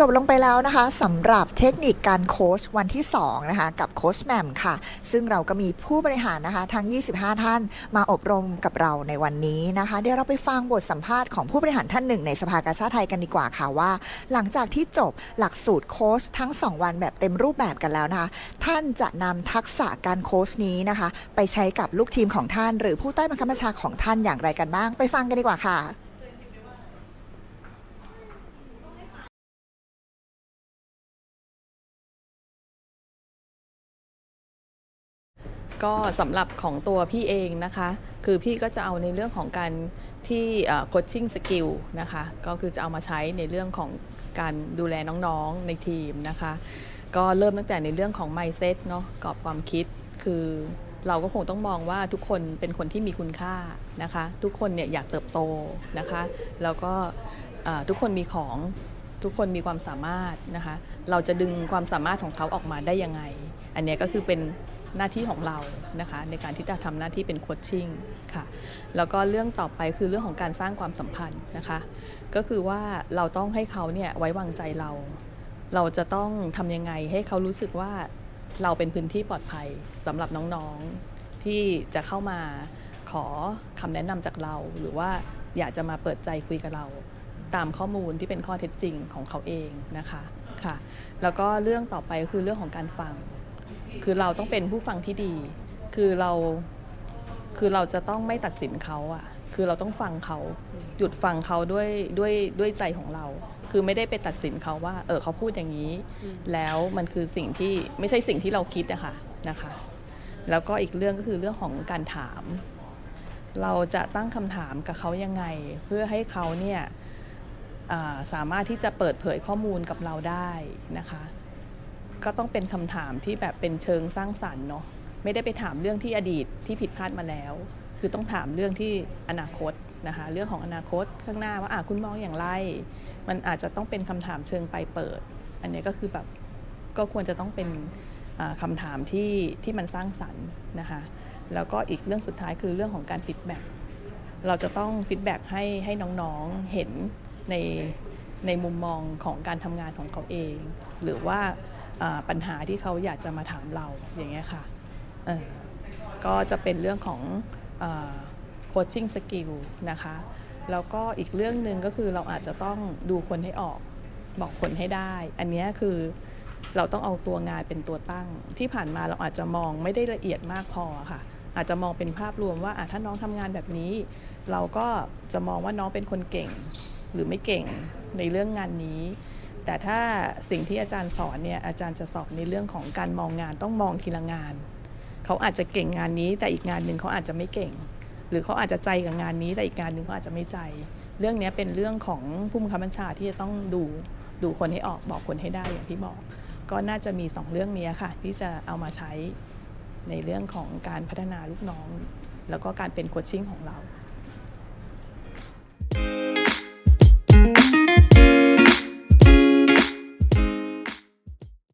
จบลงไปแล้วนะคะสำหรับเทคนิคการโค้ชวันที่2นะคะกับโค้ชแหม่มค่ะ ซึ่งเราก็มีผู้บริหารนะคะทั้ง 25 ท่านมาอบรมกับเราในวันนี้นะคะ เดี๋ยวเราไปฟังบทสัมภาษณ์ของผู้บริหารท่านหนึ่งในสภากาชาติไทยกันดีกว่าค่ะว่า หลังจากที่จบหลักสูตรโค้ชทั้ง 2 วันแบบเต็มรูปแบบกันแล้วนะคะท่านจะนำทักษะการโค้ชนี้นะคะ ไปใช้กับลูกทีมของท่าน หรือผู้ใต้บังคับบัญชาของท่านอย่างไรกันบ้าง ไปฟังกันดีกว่าค่ะ ก็สำหรับของตัวพี่เองนะคะ คือพี่ก็จะเอาในเรื่องของการที่โคชชิ่งสกิลนะคะ ก็คือจะเอามาใช้ในเรื่องของการดูแลน้องๆในทีมนะคะ ก็เริ่มตั้งแต่ในเรื่องของ mindset เนาะกรอบความคิดคือเราก็คงต้องมองว่าทุกคนเป็นคนที่มีคุณค่านะคะ ทุกคนเนี่ยอยากเติบโตนะคะ แล้วก็ทุกคนมีของทุกคนมีความสามารถนะคะ เราจะดึงความสามารถของเขาออกมาได้ยังไง อันเนี้ยก็คือเป็น หน้าที่ของเรานะคะในการที่จะทำหน้าที่เป็นโคชชิ่งค่ะแล้วก็เรื่องต่อไปคือเรื่องของการสร้างความสัมพันธ์นะคะก็คือว่าเราต้องให้เขาเนี่ยไว้วางใจเรา เราจะต้องทำยังไงให้เขารู้สึกว่าเราเป็นพื้นที่ปลอดภัยสำหรับน้องๆที่จะเข้ามาขอคำแนะนำจากเรา หรือว่าอยากจะมาเปิดใจคุยกับเราตามข้อมูลที่เป็นข้อเท็จจริงของเขาเองนะคะค่ะแล้วก็เรื่องต่อไปคือเรื่องของการฟัง คือเราต้องเป็นผู้ฟังที่ดี คือเราคือเราจะต้องไม่ตัดสินเขาอะคือเราต้องฟังเขาหยุดฟังเขาด้วยด้วยด้วยใจของเรา คือไม่ได้ไปตัดสินเขาว่า เออเขาพูดอย่างนี้ แล้วมันคือสิ่งที่ไม่ใช่สิ่งที่เราคิดอะคะนะคะ แล้วก็อีกเรื่องก็คือเรื่องของการถาม เราจะตั้งคำถามกับเขายังไง เพื่อให้เขาเนี่ยาสามารถที่จะเปิดเผยข้อมูลกับเราได้นะคะ ก็ต้องเป็นคำถามที่แบบเป็นเชิงสร้างสรรค์เนาะไม่ได้ไปถามเรื่องที่อดีตที่ผิดพลาดมาแล้ว คือต้องถามเรื่องที่อนาคตนะคะเรื่องของอนาคตข้างหน้าว่าอะคุณมองอย่างไร มันอาจจะต้องเป็นคำถามเชิงไปเปิด อันนี้ก็คือแบบก็ควรจะต้องเป็นอ่าคำถามที่ที่มันสร้างสรรค์นะคะแล้วก็อีกเรื่องสุดท้ายคือเรื่องของการฟีดแบ็กเราจะต้องฟีดแบ็กให้ให้น้องๆเห็นในในมุมมองของการทำงานของเขาเอง หรือว่า ปัญหาที่เขาอยากจะมาถามเราอย่างเงี้ยค่ะก็จะเป็นเรื่องของโคชชิ่งสกิลนะคะ แล้วก็อีกเรื่องหนึ่งก็คือเราอาจจะต้องดูคนให้ออกบอกคนให้ได้ อันนี้คือเราต้องเอาตัวงานเป็นตัวตั้ง ที่ผ่านมาเราอาจจะมองไม่ได้ละเอียดมากพอค่ะ อาจจะมองเป็นภาพรวมว่าถ้าน้องทำงานแบบนี้ เราก็จะมองว่าน้องเป็นคนเก่งหรือไม่เก่งในเรื่องงานนี้ แต่ถ้าสิ่งที่อาจารย์สอนเนี่ยอาจารย์จะสอนในเรื่องของการมองงานต้องมองทีละงาน เขาอาจจะเก่งงานนี้ แต่อีกงานหนึ่งเขาอาจจะไม่เก่ง หรือเขาอาจจะใจกับงานนี้ แต่อีกงานหนึ่งเขาอาจจะไม่ใจ เรื่องนี้เป็นเรื่องของผู้บังคับบัญชาที่จะต้องดูดูคนให้ออกบอกคนให้ได้อย่างที่บอก ก็น่าจะมีสองเรื่องนี้ค่ะ ที่จะเอามาใช้ในเรื่องของการพัฒนาลูกน้อง แล้วก็การเป็นโคชชิ่งของเรา